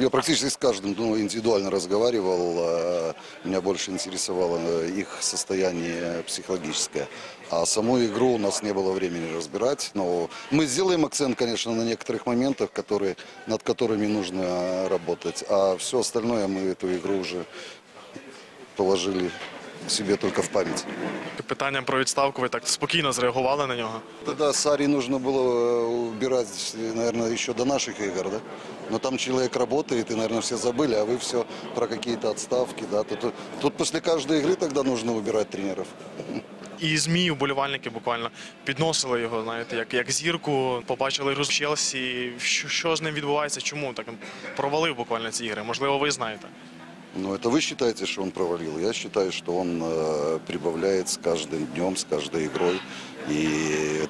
Я практически с каждым ну, индивидуально разговаривал. э, Меня больше интересовало э, их состояние психологическое. А саму игру у нас не было времени разбирать. Но мы сделаем акцент, конечно, на некоторых моментах, которые, над которыми нужно э, работать. А все остальное мы эту игру уже положили себе только в память. Питання про відставку ви так спокійно зреагували на нього. Тогда Сари нужно было э, убирать, наверное, еще до наших игр, да? Но там человек работает, и, наверное, все забыли, а вы все про какие-то отставки, да? Тут, тут после каждой игры тогда нужно убирать тренеров. І ЗМІ, вболівальники буквально підносили його, знаєте, як, як зірку, побачили гру з Челсі. Що, що з ним відбувається? Чому так провалив буквально ці ігри? Можливо, ви знаєте. Но это вы считаете, что он провалил. Я считаю, что он э, прибавляет с каждым днем, с каждой игрой. И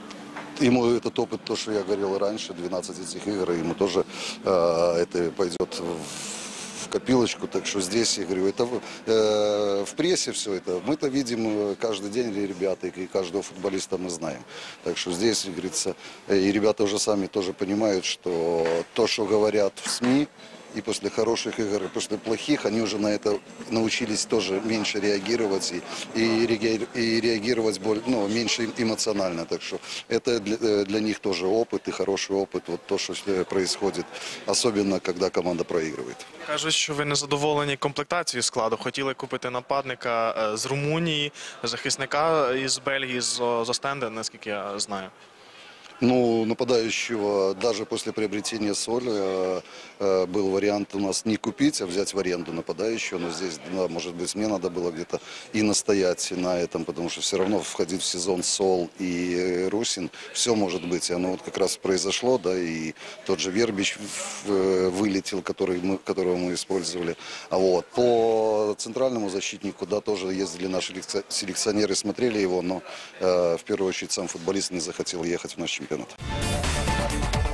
ему этот опыт, то, что я говорил раньше, 12 этих игр, ему тоже э, это пойдет в копилочку. Так что здесь, я говорю, это в- э, в прессе все это. Мы-то видим э, каждый день ребята, и каждого футболиста мы знаем. Так что здесь, говорится, э, и ребята уже сами тоже понимают, что то, что говорят в СМИ, и после хороших игр, и после плохих, они уже на это научились тоже меньше реагировать и, и, реаги- и реагировать более, ну, меньше эмоционально. Так что это для, э, для них тоже опыт и хороший опыт, вот то, что э, происходит, особенно когда команда проигрывает. Кажуть, що ви не задоволені комплектацією складу. Хотіли купити нападника е, з Румунії, захисника із Бельгії, з О- з Остенде, наскільки я знаю. Ну, нападающего даже после приобретения соли э, э, был вариант у нас не купить, а взять в аренду нападающего. Но здесь, да, может быть, мне надо было где-то и настоять на этом, потому что все равно входить в сезон Сол и Русин, все может быть. И оно вот как раз произошло, да, и тот же Вербич э, вылетел, который мы, которого мы использовали. А вот по центральному защитнику, да, тоже ездили наши лекци- селекционеры, смотрели его, но в первую очередь сам футболист не захотел ехать в наш чемпионат. чемпионата.